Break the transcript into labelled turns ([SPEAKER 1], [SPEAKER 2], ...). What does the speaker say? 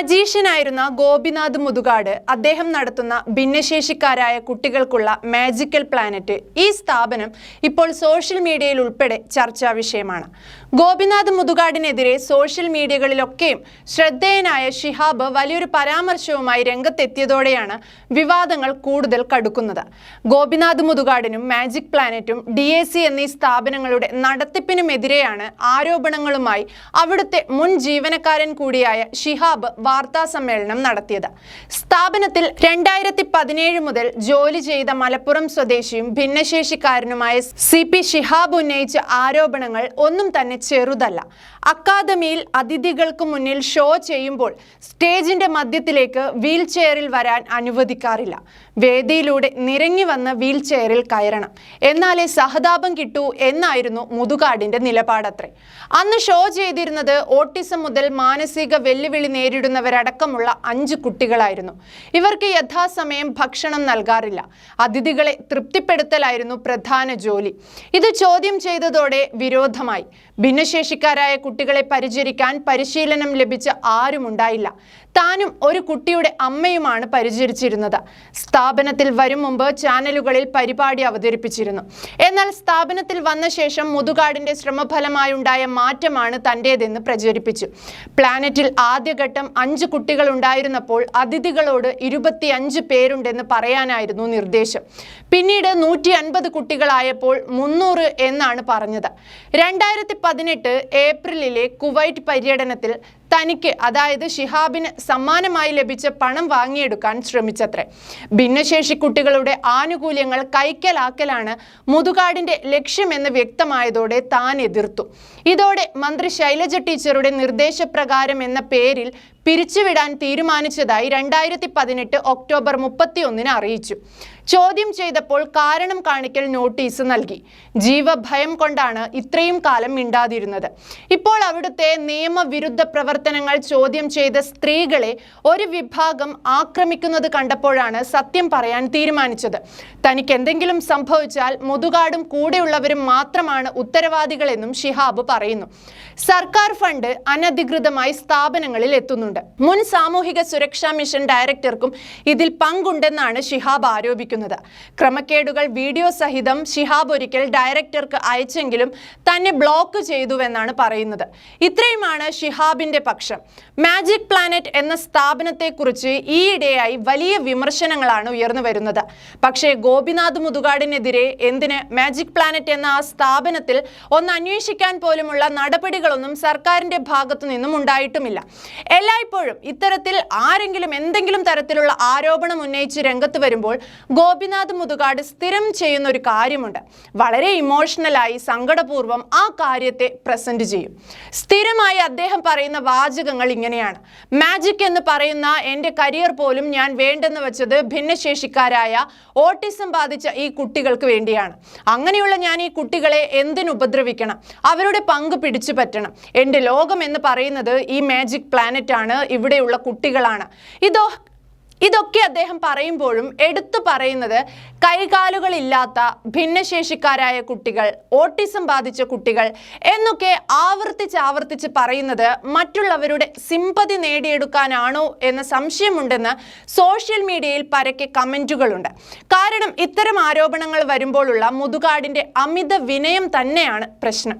[SPEAKER 1] മജീഷ്യനായിരുന്ന ഗോപിനാഥ് മുതുകാട് അദ്ദേഹം നടത്തുന്ന ഭിന്നശേഷിക്കാരായ കുട്ടികൾക്കുള്ള മാജിക്കൽ പ്ലാനറ്റ് ഈ സ്ഥാപനം ഇപ്പോൾ സോഷ്യൽ മീഡിയയിൽ ഉൾപ്പെടെ ചർച്ചാ വിഷയമാണ്. ഗോപിനാഥ് മുതുകാടിനെതിരെ സോഷ്യൽ മീഡിയകളിലൊക്കെയും ശ്രദ്ധേയനായ ഷിഹാബ് വലിയൊരു പരാമർശവുമായി രംഗത്തെത്തിയതോടെയാണ് വിവാദങ്ങൾ കൂടുതൽ കടുക്കുന്നത്. ഗോപിനാഥ് മുതുകാടിനും മാജിക് പ്ലാനറ്റും ഡി എന്നീ സ്ഥാപനങ്ങളുടെ നടത്തിപ്പിനുമെതിരെയാണ് ആരോപണങ്ങളുമായി അവിടുത്തെ മുൻ ജീവനക്കാരൻ കൂടിയായ ഷിഹാബ് വാർത്താ സമ്മേളനം നടത്തിയത്. സ്ഥാപനത്തിൽ രണ്ടായിരത്തി പതിനേഴ് മുതൽ ജോലി ചെയ്ത മലപ്പുറം സ്വദേശിയും ഭിന്നശേഷിക്കാരനുമായ സി പി ഷിഹാബ് ഉന്നയിച്ച ആരോപണങ്ങൾ ഒന്നും തന്നെ ചെറുതല്ല. അക്കാദമിയിൽ അതിഥികൾക്ക് മുന്നിൽ ഷോ ചെയ്യുമ്പോൾ സ്റ്റേജിന്റെ മധ്യത്തിലേക്ക് വീൽ ചെയറിൽ വരാൻ അനുവദിക്കാറില്ല. വേദിയിലൂടെ നിരങ്ങി വന്ന് വീൽ ചെയറിൽ കയറണം. എന്നാലേ സഹതാപം കിട്ടൂ എന്നായിരുന്നു മുതുകാടിന്റെ നിലപാടത്രേ. അന്ന് ഷോ ചെയ്തിരുന്നത് ഓട്ടിസം മുതൽ മാനസിക വെല്ലുവിളി നേരിടുന്നവരടക്കമുള്ള അഞ്ച് കുട്ടികളായിരുന്നു. ഇവർക്ക് യഥാസമയം ഭക്ഷണം നൽകാറില്ല. അതിഥികളെ തൃപ്തിപ്പെടുത്തലായിരുന്നു പ്രധാന ജോലി. ഇത് ചോദ്യം ചെയ്തതോടെ വിരോധമായി. ഭിന്നശേഷിക്കാരായ കുട്ടികളെ പരിചരിക്കാൻ പരിശീലനം ലഭിച്ച ആരുമുണ്ടായില്ല താനും ഒരു കുട്ടിയുടെ അമ്മയുമാണ് പരിചരിച്ചിരുന്നത്. സ്ഥാപനത്തിൽ വരും മുമ്പ് ചാനലുകളിൽ പരിപാടി അവതരിപ്പിച്ചിരുന്നു. എന്നാൽ സ്ഥാപനത്തിൽ വന്ന ശേഷം മുതുകാടിന്റെ ശ്രമഫലമായുണ്ടായ മാറ്റമാണ് തന്റേതെന്ന് പ്രചരിപ്പിച്ചു. പ്ലാനറ്റിൽ ആദ്യഘട്ടം അഞ്ച് കുട്ടികൾ ഉണ്ടായിരുന്നപ്പോൾ അതിഥികളോട് ഇരുപത്തിയഞ്ച് പേരുണ്ടെന്ന് പറയാനായിരുന്നു നിർദ്ദേശം. പിന്നീട് നൂറ്റി അൻപത് കുട്ടികളായപ്പോൾ മുന്നൂറ് എന്നാണ് പറഞ്ഞത്. രണ്ടായിരത്തി പതിനെട്ട് ഏപ്രിലിലെ കുവൈറ്റ് പര്യടനത്തിൽ തനിക്ക് അതായത് ഷിഹാബിന് സമ്മാനമായി ലഭിച്ച പണം വാങ്ങിയെടുക്കാൻ ശ്രമിച്ചത്രേ. ഭിന്നശേഷി കുട്ടികളുടെ ആനുകൂല്യങ്ങൾ കൈക്കലാക്കലാണ് മുതുകാടിന്റെ ലക്ഷ്യമെന്ന് വ്യക്തമായതോടെ താൻ എതിർത്തു. ഇതോടെ മന്ത്രി ശൈലജ ടീച്ചറുടെ നിർദ്ദേശപ്രകാരം എന്ന പേരിൽ പിരിച്ചുവിടാൻ തീരുമാനിച്ചതായി രണ്ടായിരത്തി പതിനെട്ട് ഒക്ടോബർ മുപ്പത്തിയൊന്നിന് അറിയിച്ചു. ചോദ്യം ചെയ്തപ്പോൾ കാരണം കാണിക്കൽ നോട്ടീസ് നൽകി. ജീവഭയം കൊണ്ടാണ് ഇത്രയും കാലം മിണ്ടാതിരുന്നത്. ഇപ്പോൾ അവിടുത്തെ നിയമവിരുദ്ധ പ്രവർത്തനങ്ങൾ ചോദ്യം ചെയ്ത സ്ത്രീകളെ ഒരു വിഭാഗം ആക്രമിക്കുന്നത് കണ്ടപ്പോഴാണ് സത്യം പറയാൻ തീരുമാനിച്ചത്. തനിക്ക് എന്തെങ്കിലും സംഭവിച്ചാൽ മുതുകാടും കൂടെയുള്ളവരും മാത്രമാണ് ഉത്തരവാദികളെന്നും ഷിഹാബ് പറയുന്നു. സർക്കാർ ഫണ്ട് അനധികൃതമായി സ്ഥാപനങ്ങളിൽ എത്തുന്നുണ്ട്. മുൻ സാമൂഹിക സുരക്ഷാ മിഷൻ ഡയറക്ടർക്കും ഇതിൽ പങ്കുണ്ടെന്നാണ് ഷിഹാബ് ആരോപിക്കുന്നത്. ക്രമക്കേടുകൾ വീഡിയോ സഹിതം ഷിഹാബ് ഒരിക്കൽ ഡയറക്ടർക്ക് അയച്ചെങ്കിലും തന്നെ ബ്ലോക്ക് ചെയ്തുവെന്നാണ് പറയുന്നത്. ഇത്രയുമാണ് ഷിഹാബിന്റെ പക്ഷം. മാജിക് പ്ലാനറ്റ് എന്ന സ്ഥാപനത്തെക്കുറിച്ച് ഈയിടെയായി വലിയ വിമർശനങ്ങളാണ് ഉയർന്നു വരുന്നത്. പക്ഷേ ഗോപിനാഥ് മുതുകാടിനെതിരെ എന്തിന് മാജിക് പ്ലാനറ്റ് എന്ന ആ സ്ഥാപനത്തിൽ ഒന്ന് അന്വേഷിക്കാൻ പോലുമുള്ള നടപടികളൊന്നും സർക്കാരിന്റെ ഭാഗത്തു നിന്നും ഉണ്ടായിട്ടുമില്ല. എല്ലായ്പ്പോഴും ഇത്തരത്തിൽ ആരെങ്കിലും എന്തെങ്കിലും തരത്തിലുള്ള ആരോപണം ഉന്നയിച്ച് രംഗത്ത് വരുമ്പോൾ ഗോപിനാഥ് മുതുകാട് സ്ഥിരം ചെയ്യുന്ന ഒരു കാര്യമുണ്ട്. വളരെ ഇമോഷണലായി സങ്കടപൂർവം ആ കാര്യത്തെ പ്രസന്റ് ചെയ്യും. സ്ഥിരമായി അദ്ദേഹം പറയുന്ന വാചകങ്ങൾ ഇങ്ങനെയാണ്. മാജിക് എന്ന് പറയുന്ന എന്റെ കരിയർ പോലും ഞാൻ വേണ്ടെന്ന് വെച്ചത് ഭിന്നശേഷിക്കാരായ ഓട്ടിസം ബാധിച്ച ഈ കുട്ടികൾക്ക് വേണ്ടിയാണ്. അങ്ങനെയുള്ള ഞാൻ ഈ കുട്ടികളെ എന്തിനു ഉപദ്രവിക്കണം? അവരുടെ പങ്ക് പിടിച്ചു പറ്റണം. എന്റെ ലോകം എന്ന് പറയുന്നത് ഈ മാജിക് പ്ലാനറ്റ് ആണ്. ഇവിടെയുള്ള കുട്ടികളാണ്. ഇതോ ഇതൊക്കെ അദ്ദേഹം പറയുമ്പോഴും എടുത്തു പറയുന്നത് കൈകാലുകളില്ലാത്ത ഭിന്നശേഷിക്കാരായ കുട്ടികൾ ഓട്ടിസം ബാധിച്ച കുട്ടികൾ എന്നൊക്കെ ആവർത്തിച്ച് ആവർത്തിച്ച് പറയുന്നത് മറ്റുള്ളവരുടെ സിമ്പതി നേടിയെടുക്കാനാണോ എന്ന സംശയമുണ്ടെന്ന് സോഷ്യൽ മീഡിയയിൽ പരക്കെ കമന്റുകളുണ്ട് കാരണം ഇത്തരം ആരോപണങ്ങൾ വരുമ്പോഴുള്ള മുതുകാടിന്റെ അമിത വിനയം തന്നെയാണ് പ്രശ്നം.